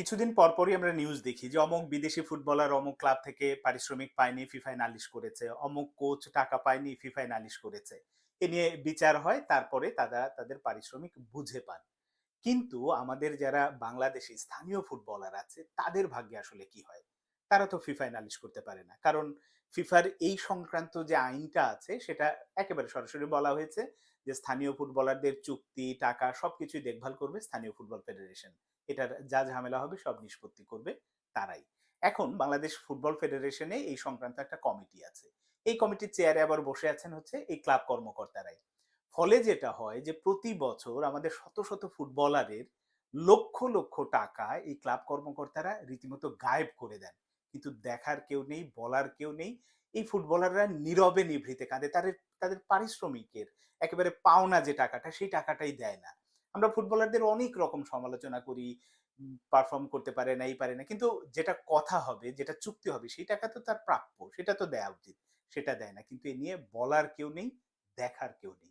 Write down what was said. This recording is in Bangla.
কিছুদিন পরপরই আমরা নিউজ দেখি যে অমুক বিদেশি ফুটবলার অমুক ক্লাব থেকে পারিশ্রমিক পায়নি ফিফায় নালিশ করেছে। অমুক কোচ টাকা পায়নি ফিফায় নালিশ করেছে। এ নিয়ে বিচার হয়, তারপরে তারা তাদের পারিশ্রমিক বুঝে পান। কিন্তু আমাদের যারা বাংলাদেশি স্থানীয় ফুটবলার আছে, তাদের ভাগ্যে আসলে কি হয়? তারা তো ফিফায় নালিশ করতে পারে না। কারণ ফিফার এই সংক্রান্ত যে আইনটা আছে, সেটা একেবারে সরাসরি বলা হয়েছে যে স্থানীয় ফুটবলারদের চুক্তি, টাকা সবকিছুই দেখভাল করবে স্থানীয় ফুটবল ফেডারেশন এটার যা ঝামেলা হবে, সব নিষ্পত্তি করবে তারাই। এখন বাংলাদেশ ফুটবল ফেডারেশনে এই সংক্রান্ত একটা কমিটি আছে। এই কমিটির চেয়ারে আবার বসে আছেন হচ্ছে এই ক্লাব কর্মকর্তারাই। ফলে যেটা হয় যে প্রতি বছর আমাদের শত শত ফুটবলারের লক্ষ লক্ষ টাকা এই ক্লাব কর্মকর্তারা রীতিমতো গায়েব করে দেন। কিন্তু দেখার কেউ নেই, বলার কেউ নেই। এই ফুটবলাররা নীরবে নিভৃতে কাঁদে। তাদের তাদের পারিশ্রমিকের একেবারে পাওনা যে টাকাটা, সেই টাকাটাই দেয় না। আমরা ফুটবলারদের অনেক রকম সমালোচনা করি পারফর্ম করতে পারে না, এই পারে না। কিন্তু যেটা কথা হবে, যেটা চুক্তি হবে, সেই টাকা তো তার প্রাপ্য। সেটা তো দেওয়া উচিত। সেটা দেয় না। কিন্তু এ নিয়ে বলার কেউ নেই, দেখার কেউ নেই।